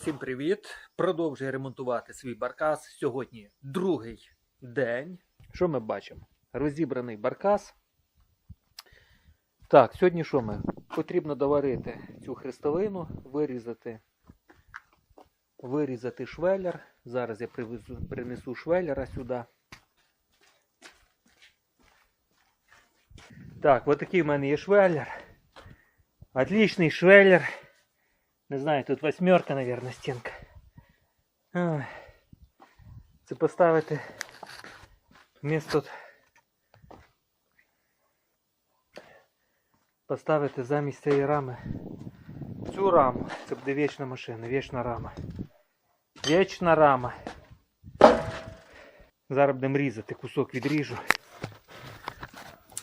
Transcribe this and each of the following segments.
Всім привіт! Продовжую ремонтувати свій баркас. Сьогодні другий день. Що ми бачимо? Розібраний баркас. Так, сьогодні що ми? Потрібно доварити цю хрестовину, вирізати, вирізати швеллер. Зараз я привезу, принесу швеллера сюди. Так, от такий в мене є швеллер. Отличний швеллер. Не знаю, тут восьмерка, наверное, стінка. Ой. Це поставити вмісто поставити замість цієї рами цю раму. Це буде вічна машина, вічна рама. Вічна рама. Зараз будемо різати, кусок відріжу.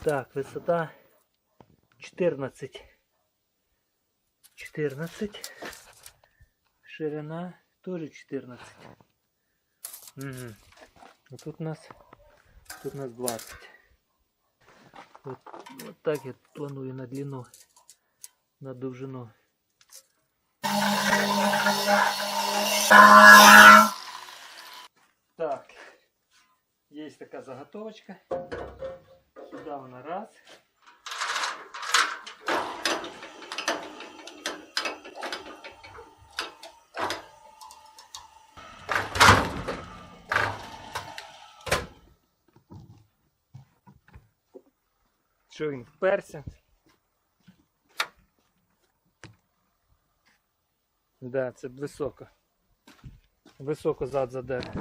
Так, висота 14. 14. Ширина тоже 14. Угу. А тут у нас тут у нас 20. Вот, вот так я планую на длину, на довжину. Так, есть такая заготовочка. Сюда она раз. Що він вперся? Да, це високо. Високо зад задер.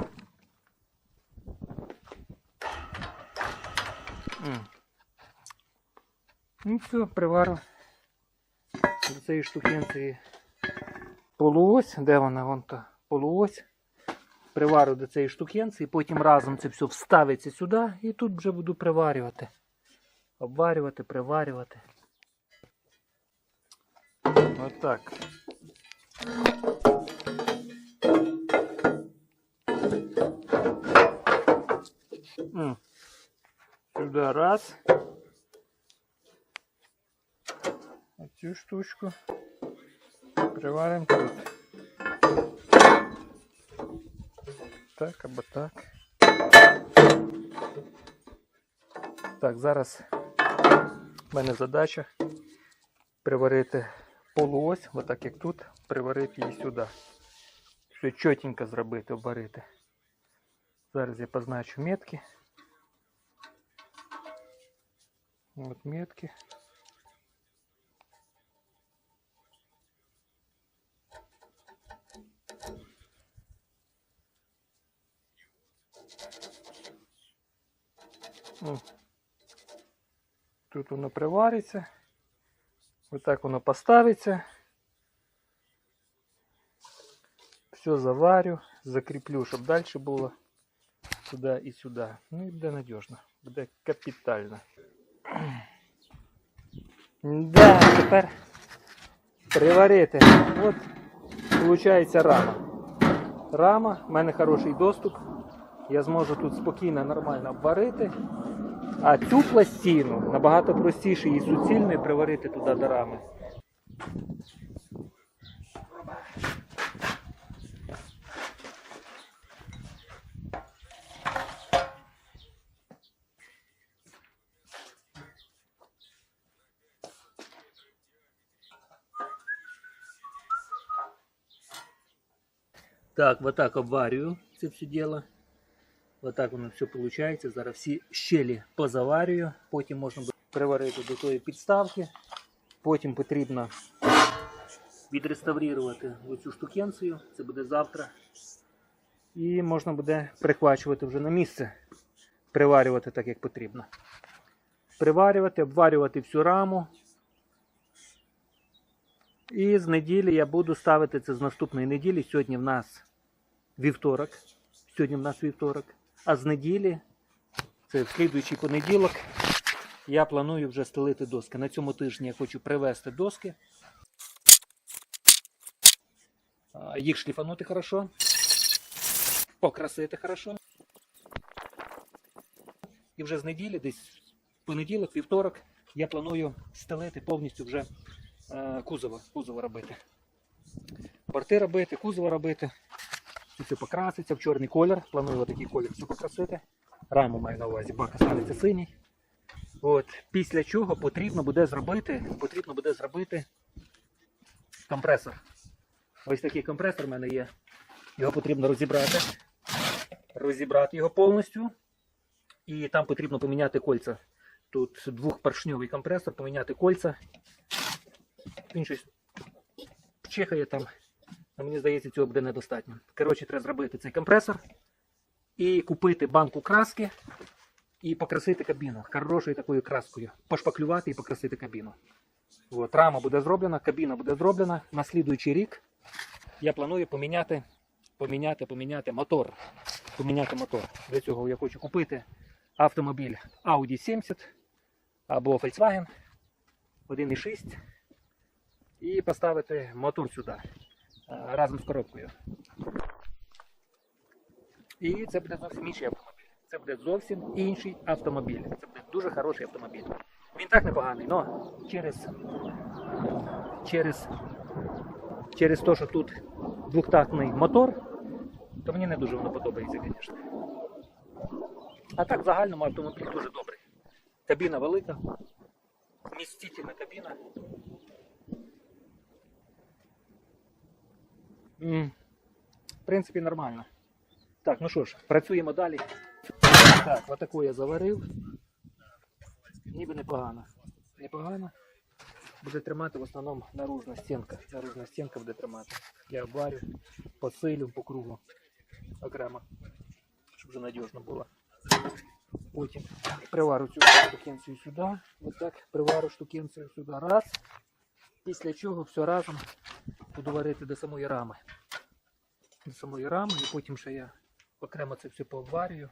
Ну все, приварив. До цієї штукенції полуось. Де вона? Вон та полуось. Приварю до цієї штукенції, потім разом це все вставиться сюди і тут вже буду приварювати. Обварювати, приварювати. Отак. М. Сюди раз. Оцю штучку. Приваримо тут. Так або так. Так, зараз в мене задача приварити полуось, отак як тут, приварити її сюди. Все чотенько зробити, обварити. Зараз я позначу метки. От метки. Тут воно привариться. Отак воно поставиться. Все заварю, закріплю, щоб далі було сюди і сюди. Ну і буде надіжно. Буде капітально. Да, тепер приварити. От, виходить рама. Рама, в мене хороший доступ. Я зможу тут спокійно, нормально обварити. А цю пластину набагато простіше і суцільно приварити туди до рами. Так, вот так обварюю це все діло. Вот так воно все виходить. Зараз всі щелі позаварюю. Потім можна буде приварити до тої підставки. Потім потрібно відреставрувати оцю штукенцію. Це буде завтра. І можна буде прихвачувати вже на місце. Приварювати так, як потрібно. Приварювати, обварювати всю раму. І з неділі я буду ставити це з наступної неділі. Сьогодні в нас вівторок. Сьогодні в нас вівторок. А з неділі, це в слідуючий понеділок, я планую вже стелити доски. На цьому тижні я хочу привезти доски. Їх шліфанути хорошо. Покрасити хорошо. І вже з неділі, десь понеділок, вівторок, я планую стелити повністю вже е, кузова, кузова робити. борти робити, кузова робити. Все покраситься в чорний колір. Планую такий колір все покрасити. Раму маю на увазі, бак станеться синій. От, після чого потрібно буде зробити, потрібно буде зробити компресор. Ось такий компресор в мене є. Його потрібно розібрати. Розібрати його повністю. І там потрібно поміняти кольця. Тут двохпоршньовий компресор, поміняти кольця. Він щось чихає там. Мені здається, цього буде недостатньо. Коротше, треба зробити цей компресор і купити банку краски і покрасити кабіну хорошою такою краскою. Пошпаклювати і покрасити кабіну. От, рама буде зроблена, кабіна буде зроблена. На слідуючий рік я планую поміняти, поміняти, поміняти мотор. Поміняти мотор. Для цього я хочу купити автомобіль Audi 70 або Volkswagen 1.6 і поставити мотор сюди разом з коробкою. І це буде зовсім інший автомобіль. Це буде зовсім інший автомобіль. Це буде дуже хороший автомобіль. Він так непоганий, але через, через, через те, що тут двохтактний мотор, то мені не дуже воно подобається, звісно. А так в загальному автомобіль дуже добрий. Кабіна велика, вмістительна кабіна. В принципі, нормально. Так, ну що ж, працюємо далі. Так, отаку я заварив. Ніби непогано. Непогано. Буде тримати в основному наружна стінка. Наружна стінка буде тримати. Я обварю, посилю по кругу окремо, щоб вже надіжно було. Потім приварю цю штукенцію сюди. Отак приварю штукенцію сюди. Раз. Після чого все разом буду варити до самої рами. До самої рами, і потім ще я окремо це все пообварюю.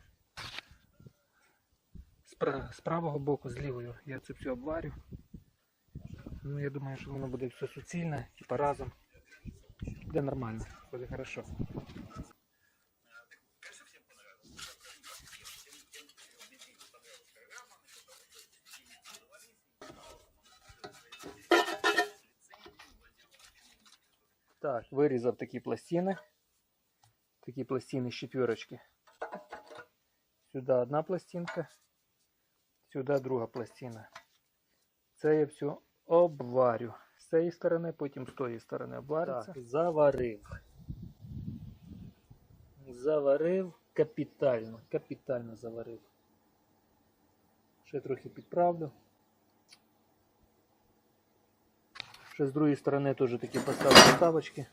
З правого боку, з лівою я це все обварю. Ну, я думаю, що воно буде все суцільне, типа разом. Буде нормально, буде хорошо. Так, вирізав такі пластини. Такі пластини з четверочки. Сюди одна пластинка, сюди друга пластина. Це я все обварю. З цієї сторони, потім з тої сторони обвариться. Так, заварив. Заварив капітально. Капітально заварив. Ще трохи підправлю. Ще з другої сторони теж такі поставлю вставочки.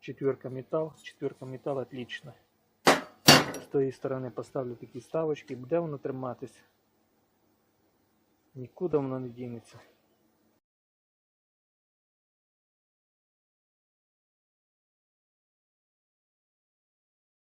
Четверка металл. Четверка металл отлично. З тої сторони поставлю такі ставочки. Буде воно триматись. Нікуди воно не дінеться.